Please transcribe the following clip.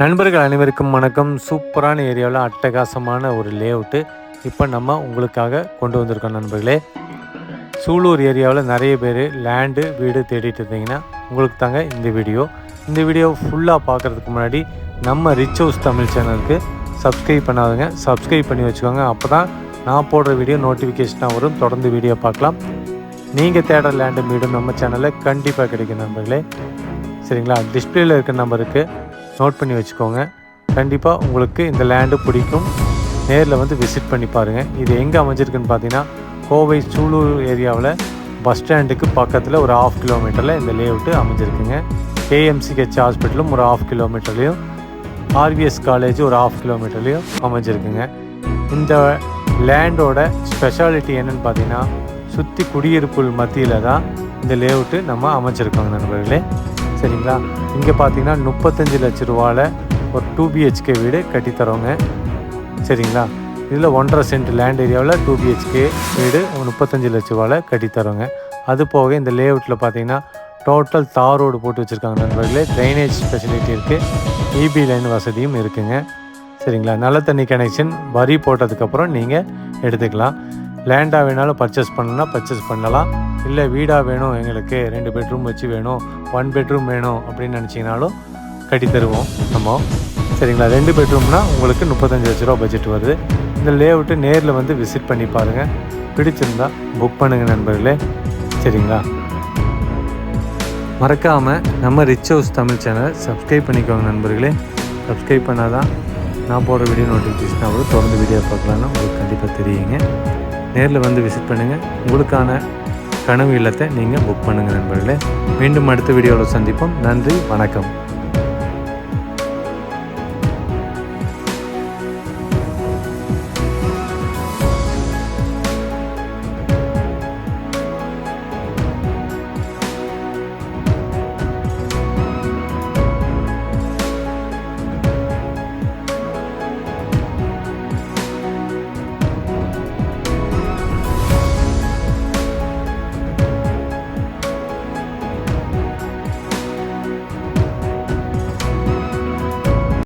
நண்பர்கள் அனைவருக்கும் வணக்கம். சூப்பரான ஏரியாவில் அட்டகாசமான ஒரு லேஅவுட்டு இப்போ நம்ம உங்களுக்காக கொண்டு வந்திருக்கோம் நண்பர்களே. சூலூர் ஏரியாவில் நிறைய பேர் லேண்டு வீடு தேடிட்டு இருந்தீங்கன்னா உங்களுக்கு தாங்க இந்த வீடியோ இந்த வீடியோ ஃபுல்லாக பார்க்குறதுக்கு முன்னாடி நம்ம ரிச் ஹவுஸ் தமிழ் சேனலுக்கு சப்ஸ்கிரைப் பண்ணாதுங்க. சப்ஸ்கிரைப் பண்ணி வச்சுக்கோங்க. அப்போ தான் நான் போடுற வீடியோ நோட்டிஃபிகேஷனாக வரும். தொடர்ந்து வீடியோ பார்க்கலாம். நீங்கள் தேடுற லேண்டு வீடும் நம்ம சேனலில் கண்டிப்பாக கிடைக்கும் நண்பர்களே. சரிங்களா? டிஸ்பிளேயில் இருக்க நம்பருக்கு நோட் பண்ணி வச்சுக்கோங்க. கண்டிப்பாக உங்களுக்கு இந்த லேண்டு பிடிக்கும். நேரில் வந்து விசிட் பண்ணி பாருங்கள் இது எங்கே அமைஞ்சிருக்குன்னு பார்த்தீங்கன்னா கோவை சூலூர் ஏரியாவில் பஸ் ஸ்டாண்டுக்கு பக்கத்தில் ஒரு ஆஃப் கிலோமீட்டரில் இந்த லேஅவுட்டு அமைஞ்சிருக்குங்க. கேஎம்சிஹெச் ஹாஸ்பிட்டலும் ஒரு ஆஃப் கிலோமீட்டர்லேயும் ஆர்விஎஸ் காலேஜ் ஒரு ஆஃப் கிலோமீட்டர்லேயும் அமைஞ்சிருக்குங்க. இந்த லேண்டோட ஸ்பெஷாலிட்டி என்னன்னு பார்த்தீங்கன்னா சுற்றி குடியிருப்புகள் மத்தியில் தான் இந்த லேஅவுட்டு நம்ம அமைச்சிருக்கோங்க நண்பர்களே. சரிங்களா? இங்கே பார்த்தீங்கன்னா முப்பத்தஞ்சு லட்ச ரூபாவில் ஒரு டூ பிஹெச்கே வீடு கட்டித்தரோங்க. சரிங்களா? இதில் ஒன்றரை சென்ட் லேண்ட் ஏரியாவில் டூ பிஹெச்கே வீடு முப்பத்தஞ்சு லட்ச ரூபாவில் கட்டித்தரோங்க. அது போக இந்த லேஅவுட்டில் பார்த்தீங்கன்னா டோட்டல் தார் ரோடு போட்டு வச்சுருக்காங்க நண்பர்களே. ட்ரைனேஜ் ஃபெசிலிட்டி இருக்குது இபி லைன் வசதியும் இருக்குங்க. சரிங்களா? நல்ல தண்ணி கனெக்ஷன் வரி போட்டதுக்கப்புறம் நீங்கள் எடுத்துக்கலாம். லேண்டாக வேணாலும் பர்ச்சேஸ் பண்ணணும்னா பர்ச்சேஸ் பண்ணலாம். இல்லை வீடாக வேணும் எங்களுக்கு ரெண்டு பெட்ரூம் வச்சு வேணும் ஒன் பெட்ரூம் வேணும் அப்படின்னு நினச்சிங்கனாலும் கட்டி தருவோம் நம்ம. சரிங்களா? ரெண்டு பெட்ரூம்னா உங்களுக்கு முப்பத்தஞ்சு லட்ச ரூபா பட்ஜெட் வருது. இந்த லேஅவுட்டு நேரில் வந்து விசிட் பண்ணி பாருங்கள் பிடிச்சிருந்தா புக் பண்ணுங்கள் நண்பர்களே. சரிங்களா? மறக்காமல் நம்ம ரிச் ஹவுஸ் தமிழ் சேனலை சப்ஸ்கிரைப் பண்ணிக்கோங்க நண்பர்களே. சப்ஸ்கிரைப் பண்ணால் தான் நான் போடுற வீடியோ நோட்டிஃபிகேஷன் அவ்வளோ தொடர்ந்து வீடியோ பார்க்கலான்னு உங்களுக்கு கண்டிப்பாக தெரியுங்க. நேரில் வந்து விசிட் பண்ணுங்கள் உங்களுக்கான கனவு இல்லத்தை நீங்கள் புக் பண்ணுங்கள் நண்பர்களே. மீண்டும் அடுத்த வீடியோவில் சந்திப்போம். நன்றி வணக்கம்.